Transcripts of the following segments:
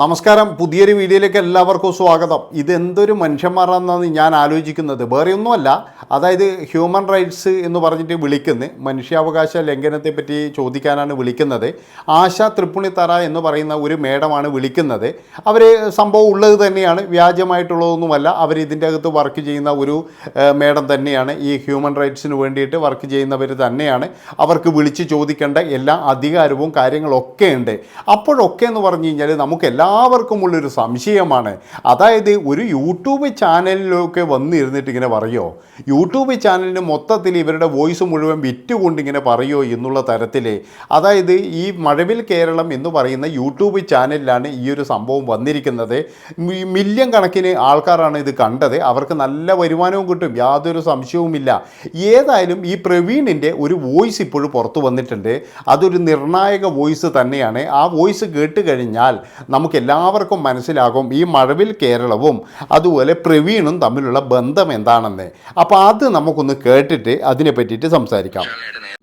നമസ്കാരം. പുതിയൊരു വീഡിയോയിലേക്ക് എല്ലാവർക്കും സ്വാഗതം. ഇതെന്തൊരു മനുഷ്യന്മാരാണെന്നാണ് ഞാൻ ആലോചിക്കുന്നത്. വേറെ ഒന്നുമല്ല അതായത് ഹ്യൂമൻ റൈറ്റ്സ് എന്ന് പറഞ്ഞിട്ട് വിളിക്കുന്നത് മനുഷ്യാവകാശ ലംഘനത്തെപ്പറ്റി ചോദിക്കാനാണ് വിളിക്കുന്നത്. ആശ തൃപ്പുണിത്തറ എന്ന് പറയുന്ന ഒരു മേഡമാണ് വിളിക്കുന്നത്. അവർ സംഭവം ഉള്ളത് തന്നെയാണ് വ്യാജമായിട്ടുള്ളതൊന്നുമല്ല. അവർ ഇതിന്റെ അകത്ത് വർക്ക് ചെയ്യുന്ന ഒരു മേഡം തന്നെയാണ്. ഈ ഹ്യൂമൻ റൈറ്റ്സിന് വേണ്ടിയിട്ട് വർക്ക് ചെയ്യുന്നവർ തന്നെയാണ്. അവർക്ക് വിളിച്ച് ചോദിക്കേണ്ട എല്ലാ അധികാരവും കാര്യങ്ങളൊക്കെ ഉണ്ട്. അപ്പോഴൊക്കെ എന്ന് പറഞ്ഞു കഴിഞ്ഞാൽ നമുക്ക് എല്ലാവർക്കും ഉള്ളൊരു സംശയമാണ്. അതായത് ഒരു യൂട്യൂബ് ചാനലിലൊക്കെ വന്നിരുന്നിട്ട് ഇങ്ങനെ പറയോ? യൂട്യൂബ് ചാനലിന് മൊത്തത്തിൽ ഇവരുടെ വോയിസ് മുഴുവൻ വിറ്റുകൊണ്ട് ഇങ്ങനെ പറയോ എന്നുള്ള തരത്തിൽ അതായത് ഈ മഴവിൽ കേരളം എന്ന് പറയുന്ന യൂട്യൂബ് ചാനലിലാണ് ഈ ഒരു സംഭവം വന്നിരിക്കുന്നത്. മില്യൺ കണക്കിന് ആൾക്കാരാണ് ഇത് കണ്ടത്. അവർക്ക് നല്ല വരുമാനവും കിട്ടും. യാതൊരു സംശയവുമില്ല. ഏതായാലും ഈ പ്രവീണിന്റെ ഒരു വോയിസ് ഇപ്പോഴും പുറത്തു വന്നിട്ടുണ്ട്. അതൊരു നിർണായക വോയിസ് തന്നെയാണ്. ആ വോയിസ് കേട്ട് കഴിഞ്ഞാൽ നമുക്ക് എല്ലാവർക്കും മനസ്സിലാകും ഈ മഴവിൽ കേരളവും അതുപോലെ പ്രവീണും തമ്മിലുള്ള ബന്ധം എന്താണെന്ന്. അപ്പോൾ അത് നമുക്കൊന്ന് കേട്ടിട്ട് അതിനെ പറ്റിയിട്ട് സംസാരിക്കാം.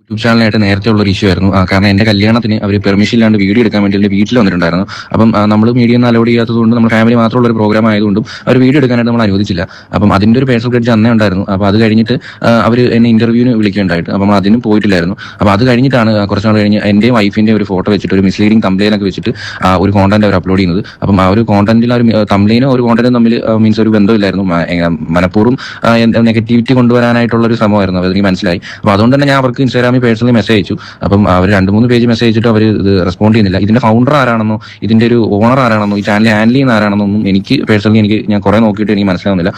യൂട്യൂബ് ചാനലായിട്ട് നേരത്തെ ഉള്ള ഒരു ഇഷ്യൂ ആയിരുന്നു. കാരണം എന്റെ കല്യാണത്തിന് അവർ പെർമിഷൻ ഇല്ലാണ്ട് വീഡിയോ എടുക്കാൻ വേണ്ടി എന്റെ വീട്ടിൽ വന്നിട്ടുണ്ടായിരുന്നു. അപ്പം നമ്മൾ മീഡിയ ഒന്നും അലോഡ് ചെയ്യാത്തതുകൊണ്ട് നമ്മൾ ഫാമിലി മാത്രമുള്ള ഒരു പ്രോഗ്രാം ആയതുകൊണ്ടും അവർ വീഡിയോ എടുക്കാനായിട്ട് നമ്മൾ അനുവദിച്ചില്ല. അപ്പം അതിന്റെ ഒരു പേഴ്സണൽ ക്രെഡിറ്റ് അന്നേ ഉണ്ടായിരുന്നു. അപ്പോൾ അത് കഴിഞ്ഞിട്ട് അവർ എന്നെ ഇന്റർവ്യൂവിന് വിളിക്കുകയുണ്ടായിട്ട്. അപ്പം അതിനും പോയിട്ടില്ലായിരുന്നു. അപ്പോൾ അത് കഴിഞ്ഞിട്ടാണ് കുറച്ച് നാൾ കഴിഞ്ഞ് എന്റെയും വൈഫിന്റെ ഒരു ഫോട്ടോ വെച്ചിട്ട് ഒരു മിസ്ലീഡിംഗ് തംബ്ലൈൻ ഒക്കെ വെച്ചിട്ട് ഒരു കോണ്ടന്റ് അവർ അപ്ലോഡ് ചെയ്യുന്നത്. അപ്പം ആ ഒരു കോണ്ടന്റിൽ ആ ഒരു തംബ്ലൈനും ഒരു കോണ്ടന്റും തമ്മിൽ മീൻസ് ഒരു ബന്ധമില്ലായിരുന്നു. മനഃപൂർവം നെഗറ്റിവിറ്റി കൊണ്ടുവരാനായിട്ടുള്ള ഒരു ശ്രമമായിരുന്നു. അതെനിക്ക് മനസ്സിലായി. അപ്പോൾ അതുകൊണ്ട് തന്നെ ഞാൻ അവർക്ക് ഇൻസ്റ്റാഗ്രാമിൽ പേഴ്സണലി മെസ്സേജ് അയച്ചു. അപ്പം അവർ രണ്ട് മൂന്ന് പേജ് മെസ്സേജ് അയച്ചിട്ട് അവർ ഇത് റെസ്പോണ്ട് ചെയ്യുന്നില്ല. ഇതിന്റെ ഫൗണ്ടർ ആരാണെന്നോ ഇതിന്റെ ഒരു ഓണർ ആരാണെന്നോ ഈ ചാനൽ ഹാൻഡിൽ ചെയ്യുന്ന ആരാണെന്നോ ഒന്നും എനിക്ക് പേഴ്സണലി എനിക്ക് ഞാൻ കുറെ നോക്കിയിട്ട് എനിക്ക് മനസ്സിലാവുന്നില്ല.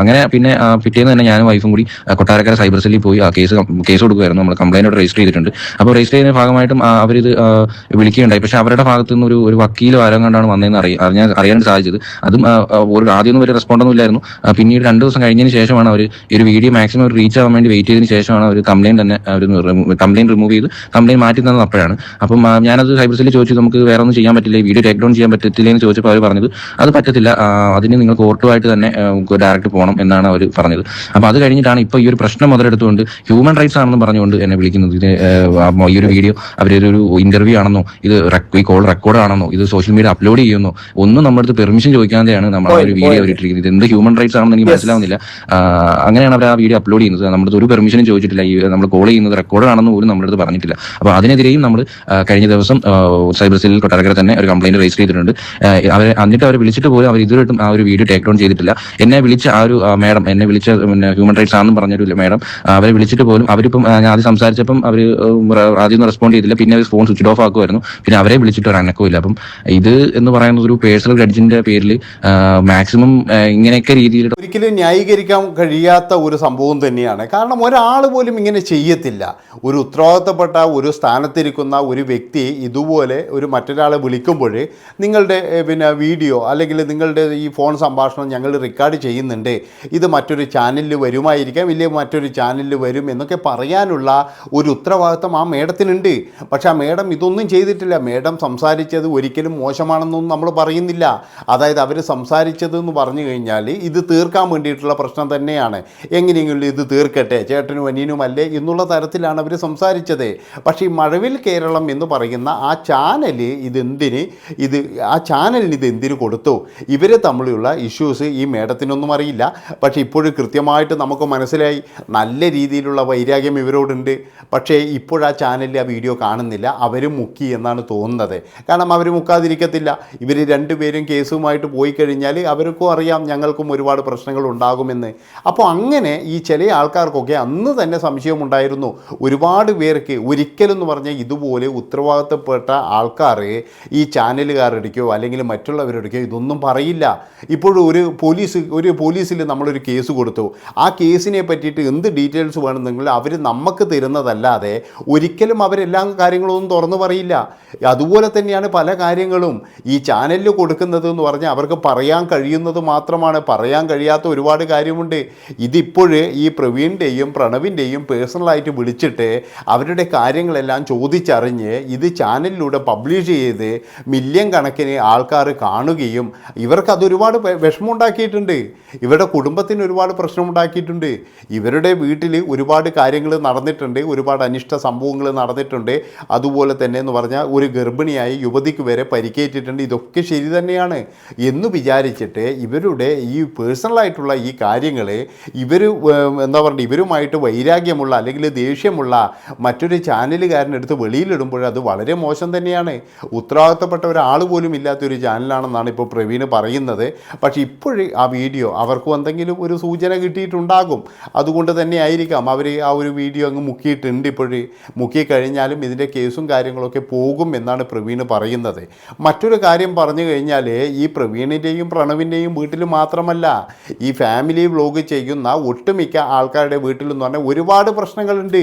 അങ്ങനെ പിന്നെ പിറ്റേന്ന് തന്നെ ഞാനും വൈഫും കൂടി കൊട്ടാരക്കര സൈബർ സെല്ലിൽ പോയി ആ കേസ് കേസ് കൊടുക്കുമായിരുന്നു നമ്മൾ കംപ്ലൈന്റ് രജിസ്റ്റർ ചെയ്തിട്ടുണ്ട്. അപ്പോൾ രജിസ്റ്റർ ചെയ്യുന്ന ഭാഗമായിട്ടും അവരിത് വിളിക്കുകയുണ്ടായി. പക്ഷെ അവരുടെ ഭാഗത്തു നിന്ന് ഒരു ഒരു വക്കീലോ ആരോ കണ്ടാണ് വന്നതെന്ന് അറിയാൻ അറിയാൻ അറിയാൻ സാധിച്ചത്. അതും ഒരു ആദ്യമൊന്നും ഒരു റെസ്പോണ്ട് ഒന്നും ഇല്ലായിരുന്നു. പിന്നീട് രണ്ട് ദിവസം കഴിഞ്ഞതിന് ശേഷമാണ് അവർ ഒരു വീഡിയോ മാക്സിമം റീച്ച് ആവാൻ വേണ്ടി വെയിറ്റ് ചെയ്തതിന് ശേഷമാണ് അവർ കംപ്ലൈന്റ് തന്നെ അവർ കംപ്ലൈന്റ് റിമൂവ് ചെയ്ത് കംപ്ലൈന്റ് മാറ്റി തന്നത് അപ്പോഴാണ്. അപ്പം ഞാനത് സൈബർ സെല്ലിൽ ചോദിച്ചു നമുക്ക് വേറെ ഒന്നും ചെയ്യാൻ പറ്റില്ല വീഡിയോ ടേക്ക് ഡൗൺ ചെയ്യാൻ പറ്റത്തില്ല എന്ന് ചോദിച്ചപ്പോൾ അവർ പറഞ്ഞത് അത് പറ്റത്തില്ല അതിന് നിങ്ങൾ കോർട്ടുമായിട്ട് തന്നെ ഡയറക്റ്റ് പോകണം എന്നാണ് അവർ പറഞ്ഞത്. അപ്പൊ അത് കഴിഞ്ഞിട്ടാണ് ഇപ്പൊ ഈ ഒരു പ്രശ്നം മുതലെടുത്തുകൊണ്ട് ഹ്യൂമൻ റൈറ്റ്സ് ആണെന്ന് പറഞ്ഞുകൊണ്ട് എന്നെ വിളിക്കുന്നത്. ഇത് ഈ ഒരു വീഡിയോ അവരൊരു ഇന്റർവ്യൂ ആണെന്നോ ഇത് ഈ കോൾ റെക്കോർഡ് ആണെന്നോ ഇത് സോഷ്യൽ മീഡിയ അപ്ലോഡ് ചെയ്യുന്നോ ഒന്നും നമ്മുടെ അടുത്ത് പെർമിഷൻ ചോദിക്കാതെയാണ് നമ്മൾ ആ ഒരു വീഡിയോ അവരിട്ടിരിക്കുന്നത്. ഇത് എന്ത് ഹ്യൂമൻ റൈറ്റ്സ് ആണെന്ന് എനിക്ക് മനസ്സിലാവുന്നില്ല. അങ്ങനെയാണ് അവർ ആ വീഡിയോ അപ്ലോഡ് ചെയ്യുന്നത്. നമ്മുടെ ഒരു പെർമിഷനും ചോദിച്ചിട്ടില്ല. ഈ നമ്മൾ കോൾ ചെയ്യുന്നത് റെക്കോർഡ് ആണെന്ന് പോലും നമ്മളടുത്ത് പറഞ്ഞിട്ടില്ല. അപ്പോൾ അതിനെതിരെയും നമ്മൾ കഴിഞ്ഞ ദിവസം സൈബർ സെല്ലിൽ കൊട്ടാരക്കര തന്നെ ഒരു കംപ്ലൈന്റ് രജിസ്റ്റർ ചെയ്തിട്ടുണ്ട്. അവർ എന്നിട്ട് അവർ വിളിച്ചിട്ട് പോലും അവർ ഇതുവരെയായിട്ടും ആ ഒരു വീഡിയോ ടേക്ക് ഡൗൺ ചെയ്തിട്ടില്ല. എന്നെ വിളിച്ച ആ ഒരു മാഡം എന്നെ വിളിച്ച പിന്നെ ഹ്യൂമൻ റൈറ്റ്സ് ആണെന്ന് പറഞ്ഞൊരു മാഡം അവരെ വിളിച്ചിട്ട് പോലും അവരിപ്പം ഞാൻ ആദ്യം സംസാരിച്ചപ്പം അവർ ആദ്യം ഒന്നും റെസ്പോണ്ട് ചെയ്തില്ല. പിന്നെ അവർ ഫോൺ സ്വിച്ച് ഓഫ് ആക്കുമായിരുന്നു. പിന്നെ അവരെ വിളിച്ചിട്ട് ഒരു അനക്കവും ഇല്ല. അപ്പം ഇത് എന്ന് പറയുന്നത് ഒരു പേഴ്സണൽ ഗ്രഡ്ജിന്റെ പേരിൽ മാക്സിമം ഇങ്ങനെയൊക്കെ രീതിയിൽ ഒരിക്കലും ന്യായീകരിക്കാൻ കഴിയാത്ത ഒരു സംഭവം തന്നെയാണ്. കാരണം ഒരാൾ പോലും ഇങ്ങനെ ചെയ്യത്തില്ല. ഒരു ഉത്തരവാദിത്തപ്പെട്ട ഒരു സ്ഥാനത്തിരിക്കുന്ന ഒരു വ്യക്തി ഇതുപോലെ ഒരു മറ്റൊരാളെ വിളിക്കുമ്പോൾ നിങ്ങളുടെ പിന്നെ വീഡിയോ അല്ലെങ്കിൽ നിങ്ങളുടെ ഈ ഫോൺ സംഭാഷണം ഞങ്ങൾ റെക്കോർഡ് ചെയ്യുന്നുണ്ട്. ഇത് മറ്റൊരു ചാനലിൽ വരുമായിരിക്കാം ഇല്ലെങ്കിൽ മറ്റൊരു ചാനലിൽ വരും എന്നൊക്കെ പറയാനുള്ള ഒരു ഉത്തരവാദിത്തം ആ മേഡത്തിനുണ്ട്. പക്ഷെ ആ മേഡം ഇതൊന്നും ചെയ്തിട്ടില്ല. മേഡം സംസാരിച്ചത് ഒരിക്കലും മോശമാണെന്നൊന്നും നമ്മൾ പറയുന്നില്ല. അതായത് അവർ സംസാരിച്ചത് എന്ന് പറഞ്ഞു കഴിഞ്ഞാൽ ഇത് തീർക്കാൻ വേണ്ടിയിട്ടുള്ള പ്രശ്നം തന്നെയാണ്. എങ്ങനെയെങ്കിലും ഇത് തീർക്കട്ടെ ചേട്ടനും അനിയനും അല്ലേ എന്നുള്ള തരത്തിലാണ് അവർ സംസാരിച്ചത്. പക്ഷേ ഈ മഴവിൽ കേരളം എന്ന് പറയുന്ന ആ ചാനൽ ഇതെന്തിന്? ഇത് ആ ചാനലിന് ഇത് എന്തിനു കൊടുത്തു? ഇവർ തമ്മിലുള്ള ഇഷ്യൂസ് ഈ മേഡത്തിനൊന്നും അറിയില്ല. പക്ഷേ ഇപ്പോഴും കൃത്യമായിട്ട് നമുക്ക് മനസ്സിലായി. നല്ല രീതിയിലുള്ള വൈരാഗ്യം ഇവരോടുണ്ട്. പക്ഷേ ഇപ്പോഴാ ചാനലിൽ ആ വീഡിയോ കാണുന്നില്ല. അവർ മുക്കി എന്നാണ് തോന്നുന്നത്. കാരണം അവർ മുക്കാതിരിക്കത്തില്ല. ഇവർ രണ്ടുപേരും കേസുമായിട്ട് പോയി കഴിഞ്ഞാൽ അവർക്കും അറിയാം ഞങ്ങൾക്കും ഒരുപാട് പ്രശ്നങ്ങൾ ഉണ്ടാകുമെന്ന്. അപ്പോൾ അങ്ങനെ ഈ ചില ആൾക്കാർക്കൊക്കെ അന്ന് തന്നെ സംശയമുണ്ടായിരുന്നു. ഒരുപാട് പേർക്ക് ഒരിക്കലെന്ന് പറഞ്ഞാൽ ഇതുപോലെ ഉത്തരവാദിത്തപ്പെട്ട ആൾക്കാർ ഈ ചാനലുകാരുടെക്കോ അല്ലെങ്കിൽ മറ്റുള്ളവരുടെക്കോ ഇതൊന്നും പറയില്ല. ഇപ്പോഴും ഒരു പോലീസ് ഒരു പോലീസിൽ നമ്മളൊരു കേസ് കൊടുത്തു. ആ കേസിനെ പറ്റിയിട്ട് എന്ത് ഡീറ്റെയിൽസ് വേണമെന്നെങ്കിൽ അവർ നമുക്ക് തരുന്നതല്ലാതെ ഒരിക്കലും അവരെല്ലാം കാര്യങ്ങളൊന്നും തുറന്നു പറയില്ല. അതുപോലെ തന്നെയാണ് പല കാര്യങ്ങളും. ഈ ചാനലിൽ കൊടുക്കുന്നത് എന്ന് പറഞ്ഞാൽ അവർക്ക് പറയാൻ കഴിയുന്നത് മാത്രമാണ്. പറയാൻ കഴിയാത്ത ഒരുപാട് കാര്യമുണ്ട്. ഇതിപ്പോഴേ ഈ പ്രവീണിന്റെയും പ്രണവിന്റെയും പേഴ്സണലായിട്ട് വിളിച്ച് വിളിച്ചിട്ട് അവരുടെ കാര്യങ്ങളെല്ലാം ചോദിച്ചറിഞ്ഞ് ഇത് ചാനലിലൂടെ പബ്ലിഷ് ചെയ്ത് മില്യൺ കണക്കിന് ആൾക്കാർ കാണുകയും ഇവർക്ക് ഒരുപാട് വെ- വിഷമമുണ്ടാക്കിയിട്ടുണ്ട്. ഇവരുടെ കുടുംബത്തിന് ഒരുപാട് പ്രശ്നമുണ്ടാക്കിയിട്ടുണ്ട്. ഇവരുടെ വീട്ടിൽ ഒരുപാട് കാര്യങ്ങൾ നടന്നിട്ടുണ്ട്. ഒരുപാട് അനിഷ്ട സംഭവങ്ങൾ നടന്നിട്ടുണ്ട്. അതുപോലെ തന്നെ എന്ന് പറഞ്ഞാൽ ഒരു ഗർഭിണിയായി യുവതിക്ക് വരെ പരിക്കേറ്റിട്ടുണ്ട്. ഇതൊക്കെ ശരി തന്നെയാണ്. എന്ന് വിചാരിച്ചിട്ട് ഇവരുടെ ഈ പേഴ്സണലായിട്ടുള്ള ഈ കാര്യങ്ങൾ ഇവർ എന്താ പറയുക ഇവരുമായിട്ട് വൈരാഗ്യമുള്ള അല്ലെങ്കിൽ ദേഷ്യമുള്ള മറ്റൊരു ചാനലുകാരനെടുത്ത് വെളിയിലിടുമ്പോൾ അത് വളരെ മോശം തന്നെയാണ്. ഉത്തരവാദിത്തപ്പെട്ട ഒരാൾ പോലും ഇല്ലാത്തൊരു ചാനലാണെന്നാണ് ഇപ്പോൾ പ്രവീൺ പറയുന്നത്. പക്ഷേ ഇപ്പോഴും ആ വീഡിയോ അവർക്കും എന്തെങ്കിലും ഒരു സൂചന കിട്ടിയിട്ടുണ്ടാകും. അതുകൊണ്ട് തന്നെ ആയിരിക്കാം അവർ ആ ഒരു വീഡിയോ അങ്ങ് മുക്കിയിട്ടുണ്ട്. ഇപ്പോഴും മുക്കിക്കഴിഞ്ഞാലും ഇതിന്റെ കേസും കാര്യങ്ങളൊക്കെ പോകും എന്നാണ് പ്രവീൺ പറയുന്നത്. മറ്റൊരു കാര്യം പറഞ്ഞു കഴിഞ്ഞാൽ ഈ പ്രവീണിന്റെയും പ്രണവിന്റെയും വീട്ടിൽ മാത്രമല്ല ഈ ഫാമിലി വ്ലോഗ് ചെയ്യുന്ന ഒട്ടുമിക്ക ആൾക്കാരുടെ വീട്ടിലെന്ന് പറഞ്ഞാൽ ഒരുപാട് പ്രശ്നങ്ങളുണ്ട്.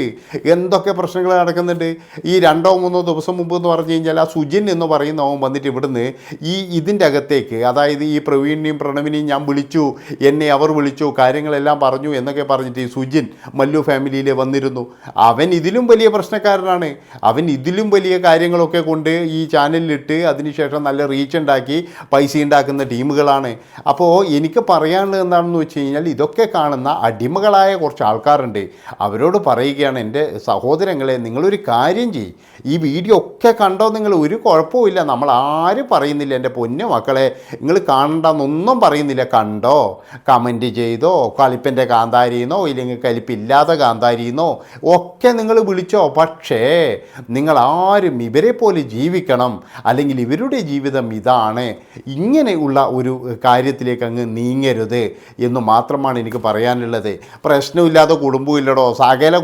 എന്തൊക്കെ പ്രശ്നങ്ങൾ നടക്കുന്നുണ്ട്? ഈ രണ്ടോ മൂന്നോ ദിവസം മുമ്പ് എന്ന് പറഞ്ഞു കഴിഞ്ഞാൽ ആ സുജിൻ എന്ന് പറയുന്ന അവൻ വന്നിട്ട് ഇവിടുന്ന് ഈ ഇതിന്റെ അകത്തേക്ക് അതായത് ഈ പ്രവീണിനെയും പ്രണവിനെയും ഞാൻ വിളിച്ചു എന്നെ അവർ വിളിച്ചു കാര്യങ്ങളെല്ലാം പറഞ്ഞു എന്നൊക്കെ പറഞ്ഞിട്ട് ഈ സുജിൻ മല്ലു ഫാമിലിയിൽ വന്നിരുന്നു. അവൻ ഇതിലും വലിയ പ്രശ്നക്കാരനാണ്. അവൻ ഇതിലും വലിയ കാര്യങ്ങളൊക്കെ കൊണ്ട് ഈ ചാനലിലിട്ട് അതിനുശേഷം നല്ല റീച്ച് ഉണ്ടാക്കി പൈസ ഉണ്ടാക്കുന്ന ടീമുകളാണ്. അപ്പോൾ എനിക്ക് പറയാനുള്ളത് എന്താണെന്ന് വെച്ച് കഴിഞ്ഞാൽ ഇതൊക്കെ കാണുന്ന അടിമകളായ കുറച്ച് ആൾക്കാരുണ്ട്. അവരോട് പറയുകയാണ് എന്റെ സഹോദരങ്ങളെ നിങ്ങളൊരു കാര്യം ചെയ്യും. ഈ വീഡിയോ ഒക്കെ കണ്ടോ നിങ്ങൾ ഒരു കുഴപ്പമില്ല നമ്മൾ ആരും പറയുന്നില്ല എന്റെ പൊന്നു മക്കളെ നിങ്ങൾ കാണണ്ടെന്നൊന്നും പറയുന്നില്ല. കണ്ടോ? കമന്റ് ചെയ്തോ? കളിപ്പന്റെ കാന്താരിന്നോ? ഇല്ലെങ്കിൽ കലിപ്പില്ലാത്ത കാന്താരിന്നോ? ഒക്കെ നിങ്ങൾ വിളിച്ചോ. പക്ഷേ നിങ്ങൾ ആരും ഇവരെ പോലെ ജീവിക്കണം. അല്ലെങ്കിൽ ഇവരുടെ ജീവിതം ഇതാണ്. ഇങ്ങനെയുള്ള ഒരു കാര്യത്തിലേക്ക് അങ്ങ് നീങ്ങരുത് എന്ന് മാത്രമാണ് എനിക്ക് പറയാനുള്ളത്. പ്രശ്നമില്ലാത്ത കുടുംബമില്ലടോ സകല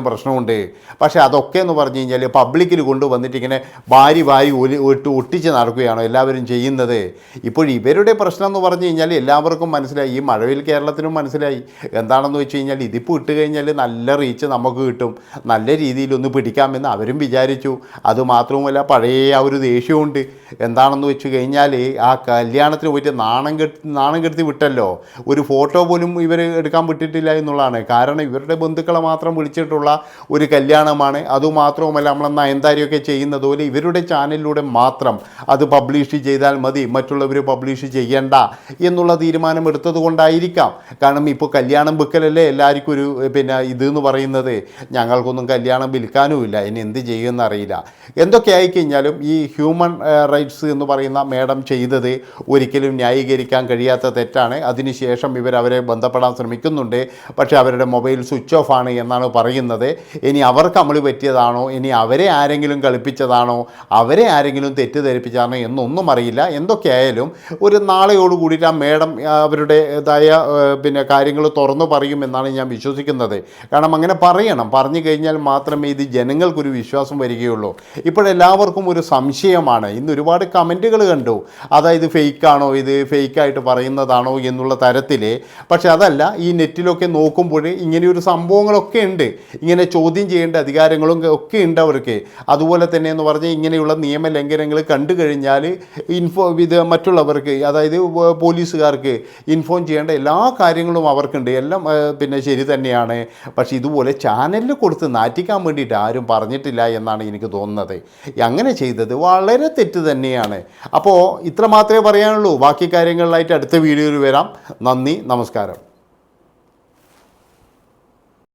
കുടുംബത്തിലും പ്രശ്നമുണ്ട്. പക്ഷേ അതൊക്കെ എന്ന് പറഞ്ഞു കഴിഞ്ഞാൽ പബ്ലിക്കിൽ കൊണ്ടുവന്നിട്ട് ഇങ്ങനെ വാരി വാരി ഒലി ഒട്ട് ഒട്ടിച്ച് നടക്കുകയാണോ എല്ലാവരും ചെയ്യുന്നത്. ഇപ്പോൾ ഇവരുടെ പ്രശ്നം എന്ന് പറഞ്ഞു കഴിഞ്ഞാൽ എല്ലാവർക്കും മനസ്സിലായി. ഈ മഴവിൽ കേരളത്തിനും മനസ്സിലായി. എന്താണെന്ന് വെച്ച് കഴിഞ്ഞാൽ ഇതിപ്പോൾ ഇട്ട് കഴിഞ്ഞാൽ നല്ല റീച്ച് നമുക്ക് കിട്ടും. നല്ല രീതിയിൽ ഒന്ന് പിടിക്കാമെന്ന് അവരും വിചാരിച്ചു. അതുമാത്രവുമല്ല പഴയ ആ ഒരു ദേഷ്യമുണ്ട് എന്താണെന്ന് വെച്ച് കഴിഞ്ഞാൽ ആ കല്യാണത്തിന് പോയിട്ട് നാണം കെട്ടി നാണം കെടുത്തി വിട്ടല്ലോ. ഒരു ഫോട്ടോ പോലും ഇവർ എടുക്കാൻ വിട്ടിട്ടില്ല എന്നുള്ളതാണ്. കാരണം ഇവരുടെ ബന്ധുക്കളെ മാത്രം വിളിച്ചിട്ടുള്ള ഒരു കല്യാണമാണ്. അതുമാത്രവുമല്ല നമ്മൾ നയൻതാരിയൊക്കെ ചെയ്യുന്നത് പോലെ ഇവരുടെ ചാനലിലൂടെ മാത്രം അത് പബ്ലിഷ് ചെയ്താൽ മതി. മറ്റുള്ളവർ പബ്ലിഷ് ചെയ്യേണ്ട എന്നുള്ള തീരുമാനം എടുത്തത് കൊണ്ടായിരിക്കാം. കാരണം ഇപ്പോൾ കല്യാണം വിൽക്കലല്ലേ എല്ലാവർക്കും ഒരു പിന്നെ ഇതെന്ന് പറയുന്നത്. ഞങ്ങൾക്കൊന്നും കല്യാണം വിൽക്കാനുമില്ല ഇനി എന്ത് ചെയ്യുമെന്ന് അറിയില്ല. എന്തൊക്കെ ആയിക്കഴിഞ്ഞാലും ഈ ഹ്യൂമൻ റൈറ്റ്സ് എന്ന് പറയുന്ന മേഡം ചെയ്തത് ഒരിക്കലും ന്യായീകരിക്കാൻ കഴിയാത്ത തെറ്റാണ്. അതിനുശേഷം ഇവർ അവരെ ബന്ധപ്പെടാൻ ശ്രമിക്കുന്നുണ്ട്. പക്ഷേ അവരുടെ മൊബൈൽ സ്വിച്ച് ഓഫ് ആണ് എന്നാണ് പറയുന്നത്. ഇനി അവർക്ക് അമളി പറ്റിയതാണോ? ഇനി അവരെ ആരെങ്കിലും കളിപ്പിച്ചതാണോ? അവരെ ആരെങ്കിലും തെറ്റിദ്ധരിപ്പിച്ചതാണോ എന്നൊന്നും അറിയില്ല. എന്തൊക്കെയായാലും ഒരു നാളെയോട് കൂടിയിട്ട് ആ മേഡം അവരുടേതായ പിന്നെ കാര്യങ്ങൾ തുറന്നു പറയുമെന്നാണ് ഞാൻ വിശ്വസിക്കുന്നത്. കാരണം അങ്ങനെ പറയണം. പറഞ്ഞു കഴിഞ്ഞാൽ മാത്രമേ ഇത് ജനങ്ങൾക്കൊരു വിശ്വാസം വരികയുള്ളൂ. ഇപ്പോഴെല്ലാവർക്കും ഒരു സംശയമാണ്. ഇന്ന് ഒരുപാട് കമന്റുകൾ കണ്ടു. അതായത് ഫേക്കാണോ ഇത്? ഫേക്കായിട്ട് പറയുന്നതാണോ എന്നുള്ള തരത്തിൽ പക്ഷേ അതല്ല ഈ നെറ്റിലൊക്കെ നോക്കുമ്പോൾ ഇങ്ങനെയൊരു സംഭവങ്ങളൊക്കെ ഉണ്ട്. ഇങ്ങനെ ചോദ്യം ചെയ്യേണ്ട അധികാരങ്ങളും ഒക്കെ ഉണ്ട് അവർക്ക്. അതുപോലെ തന്നെ എന്ന് പറഞ്ഞാൽ ഇങ്ങനെയുള്ള നിയമലംഘനങ്ങൾ കണ്ടു കഴിഞ്ഞാൽ ഇൻഫോ ഇത് മറ്റുള്ളവർക്ക് അതായത് പോലീസുകാർക്ക് ഇൻഫോം ചെയ്യേണ്ട എല്ലാ കാര്യങ്ങളും അവർക്കുണ്ട്. എല്ലാം പിന്നെ ശരി തന്നെയാണ്. പക്ഷേ ഇതുപോലെ ചാനലിൽ കൊടുത്ത് നാറ്റിക്കാൻ വേണ്ടിയിട്ട് ആരും പറഞ്ഞിട്ടില്ല എന്നാണ് എനിക്ക് തോന്നുന്നത്. അങ്ങനെ ചെയ്തത് വളരെ തെറ്റ് തന്നെയാണ്. അപ്പോൾ ഇത്ര മാത്രമേ പറയാനുള്ളൂ. ബാക്കി കാര്യങ്ങളിലായിട്ട് അടുത്ത വീഡിയോയിൽ വരാം. നന്ദി നമസ്കാരം.